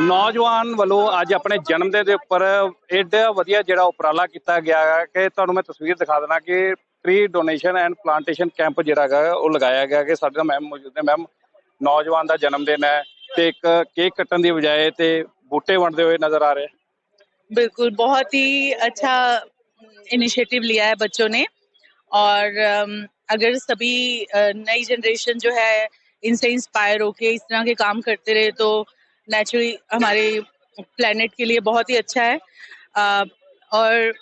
ਨੌਜਵਾਨ ਵੱਲੋਂ ਅੱਜ ਆਪਣੇ ਜਨਮ ਦਿਨ ਦੇ ਉੱਪਰ ਐਡਾ ਵਧੀਆ ਜਿਹੜਾ ਉਪਰਾਲਾ ਕੀਤਾ ਗਿਆ ਹੈ ਕਿ ਤੁਹਾਨੂੰ ਮੈਂ ਤਸਵੀਰ ਦਿਖਾ ਦੇਣਾ ਕਿ tree donation and plantation camp ਜਿਹੜਾ ਹੈਗਾ ਉਹ ਲਗਾਇਆ ਗਿਆ ਕਿ ਸਾਡੇ ਨਾਲ ਮੈਮ ਮੌਜੂਦ ਨੇ ਮੈਮ ਨੌਜਵਾਨ ਦਾ ਜਨਮ ਦਿਨ ਹੈ ਤੇ ਇੱਕ ਕੇਕ ਕੱਟਣ ਦੀ ਬਜਾਏ ਤੇ ਬੂਟੇ ਵੰਡਦੇ ਹੋਏ ਨਜ਼ਰ ਆ ਰਹੇ बिल्कुल बहुत ही अच्छा इनिशिएटिव लिया है बच्चों ने और अम, अगर सभी अ, नई जनरेशन जो है इनसे इंस्पायर होके इस तरह के काम करते रहे तो नेचुरली हमारे प्लेनेट के लिए बहुत ही अच्छा है। अ, और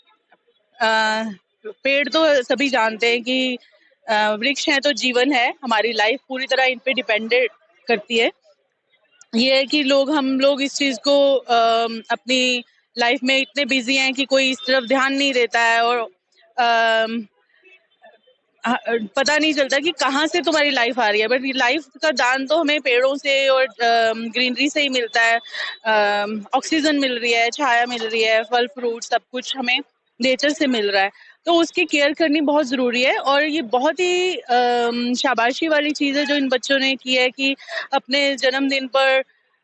अ, पेड़ तो सभी जानते हैं कि वृक्ष हैं तो जीवन है। हमारी लाइफ पूरी तरह इन पे डिपेंडेड करती है। ये है कि लोग हम लोग इस चीज़ को अम, अपनी लाइफ में इतने बिज़ी हैं कि कोई इस तरफ़ ध्यान नहीं देता है और पता नहीं चलता कि कहाँ से तुम्हारी लाइफ आ रही है बट लाइफ का दान तो हमें पेड़ों से और ग्रीनरी से ही मिलता है। ऑक्सीजन मिल रही है, छाया मिल रही है, फल फ्रूट सब कुछ हमें नेचर से मिल रहा है। तो उसकी केयर करनी बहुत ज़रूरी है और ये बहुत ही शाबाशी वाली चीज़ है जो इन बच्चों ने की है कि अपने जन्मदिन पर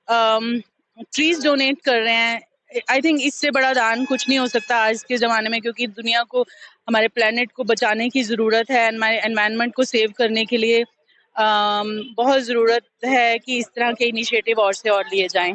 ट्रीज डोनेट कर रहे हैं। आई थिंक इससे बड़ा दान कुछ नहीं हो सकता आज के ज़माने में क्योंकि दुनिया को हमारे प्लेनेट को बचाने की ज़रूरत है हमारे एनवायरनमेंट को सेव करने के लिए अम, बहुत ज़रूरत है कि इस तरह के इनिशिएटिव और से और लिए जाएं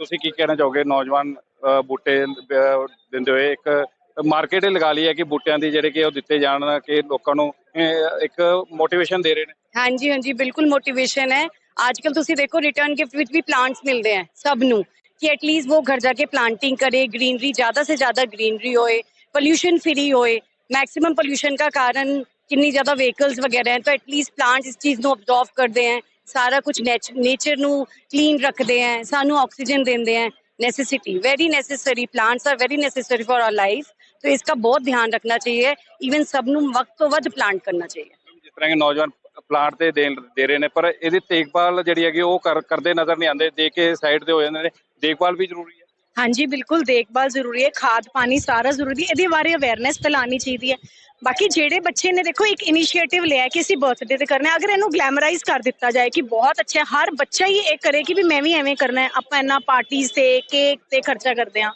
ਤੁਸੀਂ ਕੀ ਕਹਿਣਾ ਚਾਹੋਗੇ ਨੌਜਵਾਨ ਅ, ਬੂਟੇ ਅ, ਦਿੰਦੇ ਹੋਏ ਇੱਕ ਮਾਰਕੀਟ ਲਗਾ ਲਈ ਹੈ ਕਿ ਬੂਟਿਆਂ ਦੀ ਜਿਹੜੇ ਕਿ ਉਹ ਦਿੱਤੇ ਜਾਣ ਕਿ ਲੋਕਾਂ ਨੂੰ ਅ, ਇੱਕ ਮੋਟੀਵੇਸ਼ਨ ਦੇ ਰਹੇ ਨੇ ਹਾਂਜੀ ਹਾਂਜੀ ਬਿਲਕੁਲ ਮੋਟੀਵੇਸ਼ਨ ਹੈ ਅੱਜ ਕੱਲ ਤੁਸੀਂ ਦੇਖੋ ਰਿਟਰਨ ਗਿਫਟ ਵਿੱਚ ਵੀ ਪਲਾਂਟਸ ਮਿਲਦੇ ਹੈ ਸਭ ਨੂੰ कि एटलीस्ट वो घर जाके प्लांटिंग करे ग्रीनरी ज़्यादा से ज़्यादा ग्रीनरी होए पोल्यूशन फ्री होए। मैक्सिमम पोल्यूशन का कारण ਕਿੰਨੀ ਜ਼ਿਆਦਾ ਵਹੀਕਲਸ ਵਗੈਰਾ ਹੈ ਤਾਂ ਐਟਲੀਸਟ ਪਲਾਂਟ ਇਸ ਚੀਜ਼ ਨੂੰ ਅਬਜ਼ਰਵ ਕਰਦੇ ਹੈ ਸਾਰਾ ਕੁਝ ਨੇਚਰ ਨੂੰ ਕਲੀਨ ਰੱਖਦੇ ਹੈ ਸਾਨੂੰ ਆਕਸੀਜਨ ਦਿੰਦੇ ਹੈ necessity very necessary plants are very necessary for our life तो इसका बहुत ध्यान रखना चाहिए। इवन सबनू वक्त ਤੋਂ ਵੱਧ ਪਲਾਂਟ ਕਰਨਾ ਚਾਹੀਦਾ ਜਿਸ ਤਰ੍ਹਾਂ ਕਿ ਨੌਜਵਾਨ ਪਲਾਂਟ ਤੇ ਦੇ ਰਹੇ ਨੇ ਪਰ ਇਹਦੀ ਦੇਖਭਾਲ ਜਿਹੜੀ ਹੈਗੀ ਉਹ ਕਰਦੇ ਨਜ਼ਰ ਨਹੀਂ ਆਉਂਦੇ ਦੇ ਕੇ ਸਾਈਡ ਤੇ ਹੋ ਜਾਂਦੇ ਨੇ ਦੇਖਭਾਲ ਵੀ ਜ਼ਰੂਰੀ ਹੈ? ਹਾਂਜੀ, ਬਿਲਕੁਲ ਦੇਖਭਾਲ ਜ਼ਰੂਰੀ ਹੈ, ਖਾਦ, ਪਾਣੀ ਸਾਰਾ ਜ਼ਰੂਰੀ ਹੈ, ਇਹਦੇ ਬਾਰੇ ਅਵੇਅਰਨੈਸ ਫੈਲਾਉਣੀ ਚਾਹੀਦੀ ਹੈ। ਬਾਕੀ ਜਿਹੜੇ ਬੱਚੇ ਨੇ, ਦੇਖੋ, ਇੱਕ ਇਨੀਸ਼ੀਏਟਿਵ ਲਿਆ ਕਿ ਅਸੀਂ ਬਰਥਡੇ ਤੇ ਕਰਨਾ ਅਗਰ ਇਹਨੂੰ ਗਲੈਮਰਾਈਜ਼ ਕਰ ਦਿੱਤਾ ਜਾਏ ਕਿ ਬਹੁਤ ਅੱਛਾ ਹਰ ਬੱਚਾ ਹੀ ਇਹ ਕਰੇ ਕਿ ਵੀ ਮੈਂ ਵੀ ਐਵੇਂ ਕਰਨਾ ਹੈ, ਆਪਾਂ ਇੰਨਾ ਪਾਰਟੀਆਂ ਤੇ ਕੇਕ ਤੇ ਖਰਚਾ ਕਰਦੇ ਹਾਂ।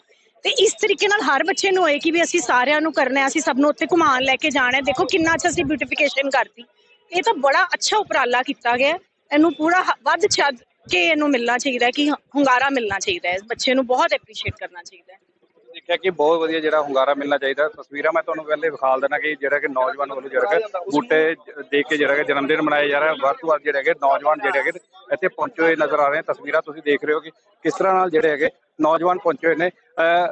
ਤੇ ਇਸ ਤਰੀਕੇ ਨਾਲ ਹਰ ਬੱਚੇ ਨੂੰ ਹੋਏ ਕਿ ਵੀ ਅਸੀਂ ਸਾਰਿਆਂ ਨੂੰ ਕਰਨਾ ਹੈ, ਅਸੀਂ ਸਭ ਨੂੰ ਉੱਥੇ ਘੁਮਾਉਣ ਲੈ ਕੇ ਜਾਣਾ ਹੈ। ਦੇਖੋ, ਕਿੰਨਾ ਅੱਛਾ ਅਸੀਂ ਬਿਊਟੀਫਿਕੇਸ਼ਨ ਕਰਤੀ। ਇਹ ਤਾਂ ਬੜਾ ਅੱਛਾ ਉਪਰਾਲਾ ਕੀਤਾ ਗਿਆ ਇਹਨੂੰ ਪੂਰਾ ਵੱਧ ਛੱਡ ਕੇ ਇਹਨੂੰ ਮਿਲਣਾ ਚਾਹੀਦਾ ਹੈ ਕਿ ਹੁੰਗਾਰਾ ਮਿਲਣਾ ਚਾਹੀਦਾ ਹੈ। ਇਸ ਬੱਚੇ ਨੂੰ ਬਹੁਤ ਐਪਰੀਸ਼ੀਏਟ ਕਰਨਾ ਚਾਹੀਦਾ ਹੈ। ਦੇਖਿਆ ਕਿ ਬਹੁਤ ਵਧੀਆ ਜਿਹੜਾ ਹੁੰਗਾਰਾ ਮਿਲਣਾ ਚਾਹੀਦਾ ਤਸਵੀਰਾਂ ਮੈਂ ਤੁਹਾਨੂੰ ਪਹਿਲੇ ਵਿਖਾਲ ਦੇਣਾ ਕਿ ਜਿਹੜਾ ਕਿ ਨੌਜਵਾਨ ਵੱਲੋਂ ਜਿਹੜਾ ਕਿ ਬੂਟੇ ਜ- ਦੇ ਕੇ ਜਿਹੜਾ ਕਿ ਜਨਮ ਦਿਨ ਮਨਾਇਆ ਜਾ ਰਿਹਾ ਵੱਧ ਤੋਂ ਵੱਧ ਜਿਹੜੇ ਹੈਗੇ ਨੌਜਵਾਨ ਜਿਹੜੇ ਹੈਗੇ ਇੱਥੇ ਪਹੁੰਚੇ ਹੋਏ ਨਜ਼ਰ ਆ ਰਹੇ ਤਸਵੀਰਾਂ ਤੁਸੀਂ ਦੇਖ ਰਹੇ ਹੋ ਕਿ ਕਿਸ ਤਰ੍ਹਾਂ ਨਾਲ ਜਿਹੜੇ ਹੈਗੇ ਨੌਜਵਾਨ ਪਹੁੰਚੇ ਹੋਏ ਨੇ।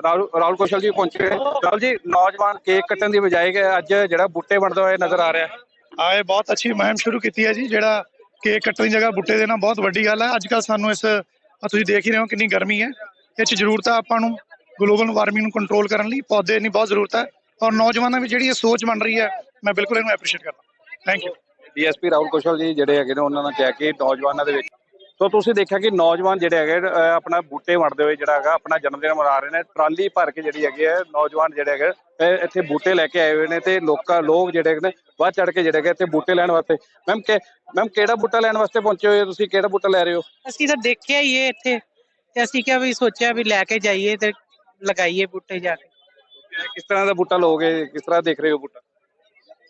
ਰਾਹੁਲ ਰਾਹੁਲ ਕੌਸ਼ਲ ਜੀ ਪਹੁੰਚੇ ਹੋਏ ਰਾਹੁਲ ਜੀ ਨੌਜਵਾਨ ਕੇਕ ਕੱਟਣ ਦੀ ਬਜਾਏ ਕਿ ਅੱਜ ਜਿਹੜਾ ਬੂਟੇ ਵੰਡਦੇ ਹੋਏ ਨਜ਼ਰ ਆ ਰਿਹਾ ਆਏ ਬਹੁਤ ਅੱਛੀ ਮੁਹਿੰਮ ਸ਼ੁਰੂ ਕੀਤੀ ਹੈ ਜੀ ਜਿਹੜਾ ਕੇਕ ਕੱਟਣ ਦੀ ਜਗ੍ਹਾ ਬੁੱਟੇ ਦੇਣਾ ਬਹੁਤ ਵੱਡੀ ਗੱਲ ਹੈ ਅੱਜ ਕੱਲ ਸਾਨੂੰ ਇਸ ਤੁਸੀਂ ਦੇਖ ਹੀ ਰਹੇ ਹੋ ਕਿੰਨੀ ਗਰਮੀ ਹੈ। ਇਹ 'ਚ ਜ਼ਰੂਰਤ ਹੈ ਆਪਾਂ ਨੂੰ ਗਲੋਬਲ ਵਾਰਮਿੰਗ ਨੂੰ ਕੰਟਰੋਲ ਕਰਨ ਲਈ। ਪੌਦੇ ਦੀ ਬਹੁਤ ਜ਼ਰੂਰਤ ਹੈ ਔਰ ਨੌਜਵਾਨਾਂ ਵਿੱਚ ਜਿਹੜੀ ਇਹ ਸੋਚ ਬਣ ਰਹੀ ਹੈ, ਮੈਂ ਬਿਲਕੁਲ ਇਹਨੂੰ ਐਪਰੀਸ਼ੀਏਟ ਕਰਦਾ। Thank you DSP Rahul Kushal ji ਜਿਹੜੇ ਹੈਗੇ ਨੇ, ਉਹਨਾਂ ਨੇ ਕਿਹਾ ਕੇ ਨੌਜਵਾਨਾਂ ਦੇ ਵਿੱਚ ਸੋ ਤੁਸੀਂ ਦੇਖਿਆ ਕਿ ਨੌਜਵਾਨ ਜਿਹੜੇ ਹੈਗੇ ਆਪਣਾ ਬੂਟੇ ਵੰਡਦੇ ਹੋਏ ਜਿਹੜਾ ਹੈਗਾ, ਆਪਣਾ ਜਨਮ ਦਿਨ ਮਨਾ ਰਹੇ ਨੇ। ਟਰਾਲੀ ਭਰ ਕੇ ਜਿਹੜੀ ਹੈਗੀ ਹੈ, ਨੌਜਵਾਨ ਜਿਹੜੇ ਹੈਗੇ ਇੱਥੇ ਬੂਟੇ ਲੈ ਕੇ ਆਏ ਹੋਏ ਨੇ ਤੇ ਲੋਕਾਂ ਲੋਕ ਜਿਹੜੇ ਨੇ ਵੱਧ ਚੜ ਕੇ ਜਿਹੜੇ ਹੈਗੇ ਇੱਥੇ ਬੂਟੇ ਲੈਣ ਵਾਸਤੇ। ਮੈਮ ਕਿ ਮੈਮ ਕਿਹੜਾ ਬੂਟਾ ਲੈਣ ਵਾਸਤੇ ਪਹੁੰਚੇ ਹੋਏ ਹੋ ਤੁਸੀਂ? ਕਿਹੜਾ ਬੂਟਾ ਲੈ ਰਹੇ ਹੋ? ਅਸੀਂ ਤਾਂ ਦੇਖਿਆ ਹੀ ਇਹ ਇੱਥੇ ਤੇ ਅਸੀਂ ਕਿਹਾ ਵੀ ਸੋਚਿਆ ਵੀ ਲੈ ਕੇ ਜਾਈਏ ਤੇ ਲਗਾਈਏ ਬੂਟੇ ਜਾ ਕੇ। ਕਿਸ ਤਰ੍ਹਾਂ ਦਾ ਬੂਟਾ ਲਓਗੇ? ਕਿਸ ਤਰ੍ਹਾਂ ਦੇਖ ਰਹੇ ਹੋ ਬੂਟਾ?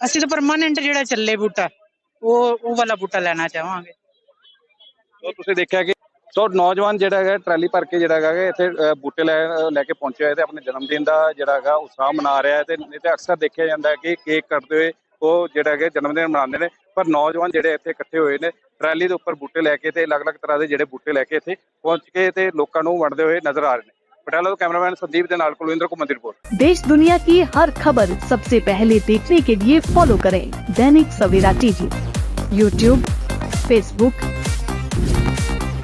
ਅਸੀਂ ਤਾਂ ਪਰਮਾਨੈਂਟ ਜਿਹੜਾ ਚੱਲੇ ਬੂਟਾ ਉਹ ਉਹ ਵਾਲਾ ਬੂਟਾ ਲੈਣਾ ਚਾਹਾਂਗੇ। ਸੋ ਤੁਸੀਂ ਦੇਖਿਆ ਕਿ ਸੋ ਨੌਜਵਾਨ ਜਿਹੜਾ ਹੈਗਾ ਟਰਾਲੀ ਭਰ ਕੇ ਜਿਹੜਾ ਹੈਗਾ ਇੱਥੇ ਅ, ਬੂਟੇ ਲੈ ਲੈ ਕੇ ਪਹੁੰਚਿਆ ਹੈ ਤੇ ਆਪਣੇ ਜਨਮ ਦਿਨ ਦਾ ਜਿਹੜਾ ਹੈਗਾ ਉਤਸ਼ਾਹ ਮਨਾ ਰਿਹਾ ਹੈ ਤੇ ਨਹੀਂ ਤੇ ਅਕਸਰ ਦੇਖਿਆ ਜਾਂਦਾ ਹੈ ਕਿ ਕੇਕ ਕੱਟਦੇ ਹੋਏ ਉਹ ਜਿਹੜਾ ਹੈਗਾ ਜਨਮ ਦਿਨ ਮਨਾਉਂਦੇ ਨੇ ਪਰ ਨੌਜਵਾਨ ਜਿਹੜੇ ਇੱਥੇ ਇਕੱਠੇ ਹੋਏ ਨੇ ਟਰਾਲੀ ਦੇ ਉੱਪਰ ਬੂਟੇ ਲੈ ਕੇ ਤੇ ਅਲੱਗ-ਅਲੱਗ ਤਰ੍ਹਾਂ ਦੇ ਜਿਹੜੇ ਬੂਟੇ ਲੈ ਕੇ ਇੱਥੇ ਪਹੁੰਚ ਕੇ ਤੇ ਲੋਕਾਂ ਨੂੰ ਵੰਡਦੇ ਹੋਏ ਨਜ਼ਰ ਆ ਰਹੇ ਨੇ ਪਟਿਆਲਾ ਤੋਂ ਕੈਮਰਾਮੈਨ ਸੰਦੀਪ ਦੇ ਨਾਲ ਕੁਲਵਿੰਦਰ ਕੁਮਾਰ ਦੀ ਰਿਪੋਰਟ देश दुनिया की हर खबर सबसे पहले देखने के लिए फॉलो करें Dainik Savera TV YouTube Facebook